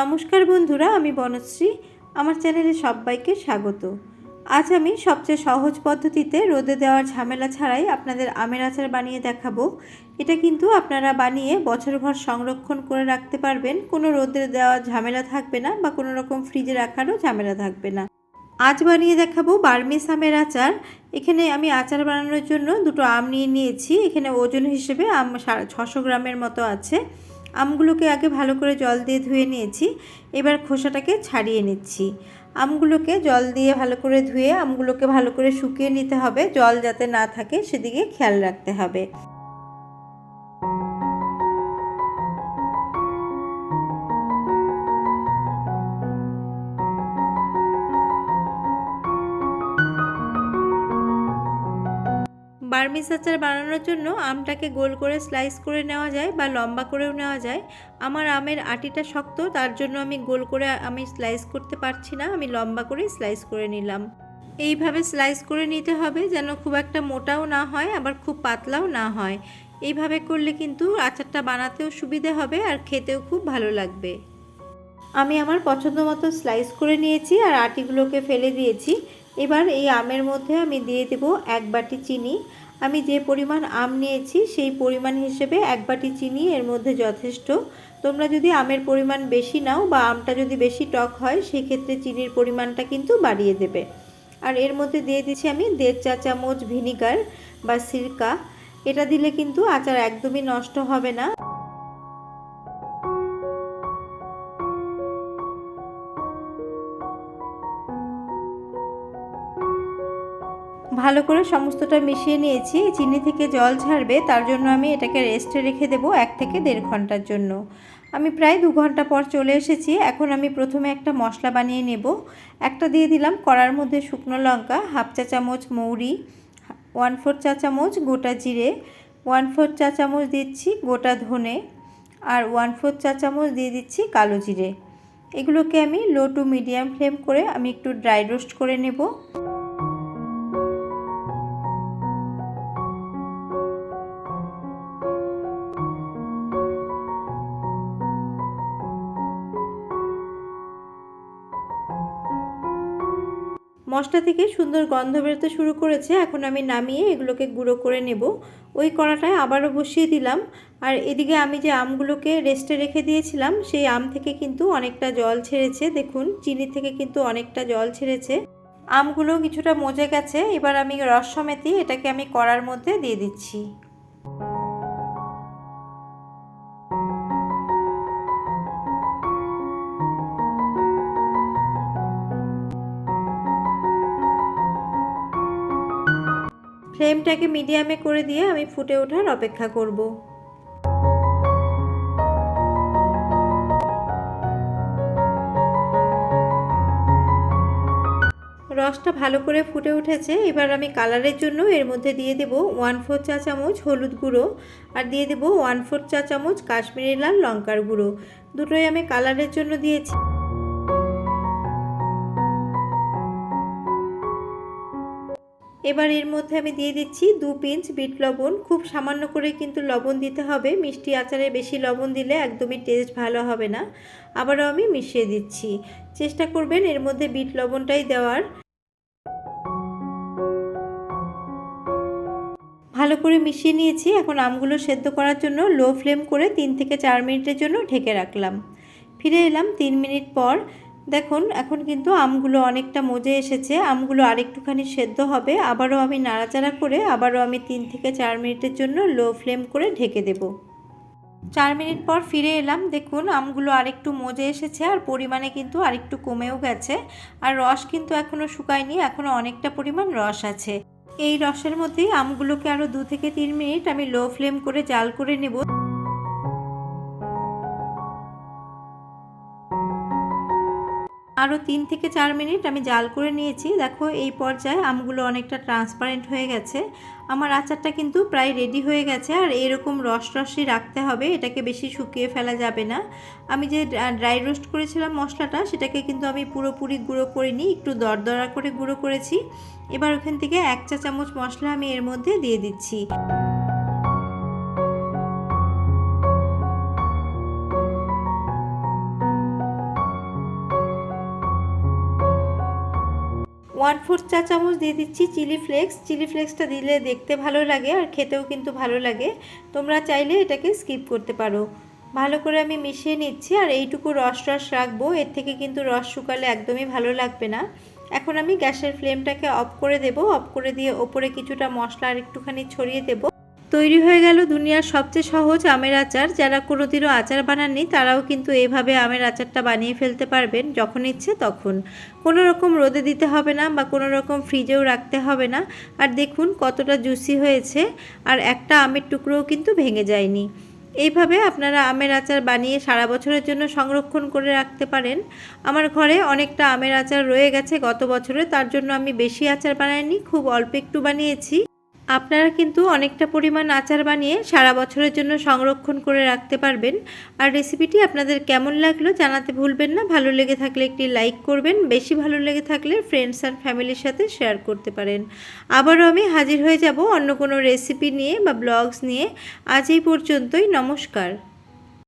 নমস্কার বন্ধুরা, আমি বনশ্রী। আমার চ্যানেলে সবাইকে স্বাগত। আজ আমি সবচেয়ে সহজ পদ্ধতিতে রোদে দেওয়ার ঝামেলা ছাড়াই আপনাদের আমের আচার বানিয়ে দেখাবো। এটা কিন্তু আপনারা বানিয়ে বছরভর সংরক্ষণ করে রাখতে পারবেন। কোনো রোদে দেওয়ার ঝামেলা থাকবে না বা কোনো রকম ফ্রিজে রাখারও ঝামেলা থাকবে না। আজ বানিয়ে দেখাবো বার্মিস আমের আচার। এখানে আমি আচার বানানোর জন্য দুটো আম নিয়ে নিয়েছি। এখানে ওজন হিসেবে আম ছশো গ্রামের মতো আছে। আমগুলোকে আগে ভালো করে জল দিয়ে ধুয়ে নিয়েছি। এবার খোসাটাকে ছাড়িয়ে নিচ্ছি। আমগুলোকে জল দিয়ে ভালো করে ধুয়ে আমগুলোকে ভালো করে শুকিয়ে নিতে হবে। জল যাতে না থাকে সেদিকে খেয়াল রাখতে হবে। বার্মিস আচার বানানোর জন্য আমটাকে গোল করে স্লাইস করে নেওয়া যায় বা লম্বা করেও নেওয়া যায়। আমার আমের আটিটা শক্ত, তার জন্য আমি গোল করে আমি স্লাইস করতে পারছি না, আমি লম্বা করে স্লাইস করে নিলাম। এইভাবে স্লাইস করে নিতে হবে যেন খুব একটা মোটাও না হয়, আবার খুব পাতলাও না হয়। এইভাবে করলে কিন্তু আচারটা বানাতেও সুবিধে হবে আর খেতেও খুব ভালো লাগবে। আমি আমার পছন্দ মতো স্লাইস করে নিয়েছি আর আটিগুলোকে ফেলে দিয়েছি। এবার এই আমের মধ্যে আমি দিয়ে দেব এক বাটি চিনি। আমি যে পরিমাণ আম নিয়েছি, সেই পরিমাণ হিসেবে এক বাটি চিনি, এর মধ্যে যথেষ্ট। তোমরা যদি আমের পরিমাণ বেশি নাও বা আমটা যদি বেশি টক হয় সেই ক্ষেত্রে চিনির পরিমাণটা কিন্তু বাড়িয়ে দেবে। আর এর মধ্যে দিয়ে দিচ্ছি আমি দেড় চা চামচ ভিনিগার বা সিরকা। এটা দিলে কিন্তু আচার একদমই নষ্ট হবে না। ভালো করে সমস্তটা মিশিয়ে নিয়েছি। চিনি থেকে জল ছাড়বে তার জন্য আমি এটাকে রেস্টে রেখে দেবো এক থেকে দেড় ঘণ্টার জন্য। আমি প্রায় দু ঘণ্টা পর চলে এসেছি। এখন আমি প্রথমে একটা মশলা বানিয়ে নেব। একটা দিয়ে দিলাম কড়ার মধ্যে শুকনো লঙ্কা, হাফ চা চামচ মৌরি ওয়ান ফোর চা চামচ গোটা জিরে ওয়ান ফোর চা চামচ দিচ্ছি গোটা ধনে, আর ওয়ান ফোর চা চামচ দিয়ে দিচ্ছি কালো জিরে। এগুলোকে আমি লো টু মিডিয়াম ফ্লেম করে আমি একটু ড্রাই রোস্ট করে নেব। মশলা থেকে সুন্দর গন্ধ বেরোতে শুরু করেছে। এখন আমি নামিয়ে এগুলোকে গুঁড়ো করে নেব। ওই কড়াটায় আবারও বসিয়ে দিলাম। আর এদিকে আমি যে আমগুলোকে রেস্টে রেখে দিয়েছিলাম, সেই আম থেকে কিন্তু অনেকটা জল ছেড়েছে। দেখুন, চিনি থেকে কিন্তু অনেকটা জল ছেড়েছে। আমগুলো কিছুটা মজে গেছে। এবার আমি রস সমেতি এটাকে আমি কড়ার মধ্যে দিয়ে দিচ্ছি। ফ্লেমটাকে মিডিয়ামে করে দিয়ে আমি ফুটে ওঠার অপেক্ষা করব। রসটা ভালো করে ফুটে উঠেছে। এবার আমি কালারের জন্য এর মধ্যে দিয়ে দেব ওয়ান ফোর চা চামচ হলুদ গুঁড়ো আর দিয়ে দেব ওয়ান ফোর চা চামচ কাশ্মীরি লাল লঙ্কার গুঁড়ো। দুটোই আমি কালারের জন্য দিয়েছি। এবার এর মধ্যে আমি দিয়ে দিচ্ছি দু পিঞ্চ বিট লবণ। খুব সামান্য করে কিন্তু লবণ দিতে হবে। মিষ্টি আচারে বেশি লবণ দিলে একদমই টেস্ট ভালো হবে না। আবারও আমি মিশিয়ে দিচ্ছি। চেষ্টা করবেন এর মধ্যে বিট লবণটাই দেওয়ার। ভালো করে মিশিয়ে নিয়েছি। এখন আমগুলো সেদ্ধ করার জন্য লো ফ্লেম করে তিন থেকে চার মিনিটের জন্য ঢেকে রাখলাম। ফিরে এলাম তিন মিনিট পর। দেখুন, এখন কিন্তু আমগুলো অনেকটা মজে এসেছে, আমগুলো আরেকটুখানি সেদ্ধ হবে, আবারও আমি নাড়াচাড়া করে আবারও আমি তিন থেকে চার মিনিটের জন্য লো ফ্লেম করে ঢেকে দেব। চার মিনিট পর ফিরে এলাম, দেখুন আমগুলো আরেকটু মজে এসেছে আর পরিমাণে কিন্তু আরেকটু কমেও গেছে, আর রস কিন্তু এখনও শুকায়নি এখনও অনেকটা পরিমাণ রস আছে। এই রসের মধ্যেই আমগুলোকে আরও দু থেকে তিন মিনিট আমি লো ফ্লেম করে জাল করে নেব। আরও তিন থেকে চার মিনিট আমি জাল করে নিয়েছি। দেখো, এই পর্যায়ে আমগুলো অনেকটা ট্রান্সপারেন্ট হয়ে গেছে। আমার আচারটা কিন্তু প্রায় রেডি হয়ে গেছে আর এরকম রস রসই রাখতে হবে, এটাকে বেশি শুকিয়ে ফেলা যাবে না। আমি যে ড্রাই রোস্ট করেছিলাম মশলাটা, সেটাকে কিন্তু আমি পুরোপুরি গুঁড়ো করিনি, একটু দরদরা করে গুঁড়ো করেছি। এবার ওখান থেকে এক চা চামচ মশলা আমি এর মধ্যে দিয়ে দিচ্ছি। ওয়ান ফোর্থ চা চামচ দিয়ে দিচ্ছি চিলি ফ্লেক্স চিলি ফ্লেক্সটা দিলে দেখতে ভালো লাগে আর খেতেও কিন্তু ভালো লাগে। তোমরা চাইলে এটাকে স্কিপ করতে পারো। ভালো করে আমি মিশিয়ে নিচ্ছি আর এইটুকু রস রস রাখব। এর থেকে কিন্তু রস শুকালে একদমই ভালো লাগবে না। এখন আমি গ্যাসের ফ্লেমটাকে অফ করে দেব। অফ করে দিয়ে ওপরে কিছুটা মশলা আর একটুখানি ছড়িয়ে দেব। তৈরি হয়ে গেল দুনিয়ার সবচেয়ে সহজ আমের আচার। যারা কোনোদিনও আচার বানাননি, তারাও কিন্তু এইভাবে আমের আচারটা বানিয়ে ফেলতে পারবেন যখন ইচ্ছে তখন। কোনো রকম রোদে দিতে হবে না বা কোনো রকম ফ্রিজেও রাখতে হবে না। আর দেখুন কতটা জুসি হয়েছে আর একটা আমের টুকরোও কিন্তু ভেঙে যায়নি। এইভাবে আপনারা আমের আচার বানিয়ে সারা বছরের জন্য সংরক্ষণ করে রাখতে পারেন। আমার ঘরে অনেকটা আমের আচার রয়ে গেছে গত বছরে, তার জন্য আমি বেশি আচার বানাইনি, খুব অল্প একটু বানিয়েছি। আপনারা কিন্তু অনেকটা পরিমাণ আচার বানিয়ে সারা বছরের জন্য সংরক্ষণ করে রাখতে পারবেন। আর রেসিপিটি আপনাদের কেমন লাগল জানাতে ভুলবেন না। ভালো লেগে থাকলে একটি লাইক করবেন। বেশি ভালো লেগে থাকলে ফ্রেন্ডস অ্যান্ড ফ্যামিলির সাথে শেয়ার করতে পারেন। আবারও আমি হাজির হয়ে যাব অন্য কোনো রেসিপি নিয়ে বা ব্লগস নিয়ে। আজ এই পর্যন্তই। নমস্কার।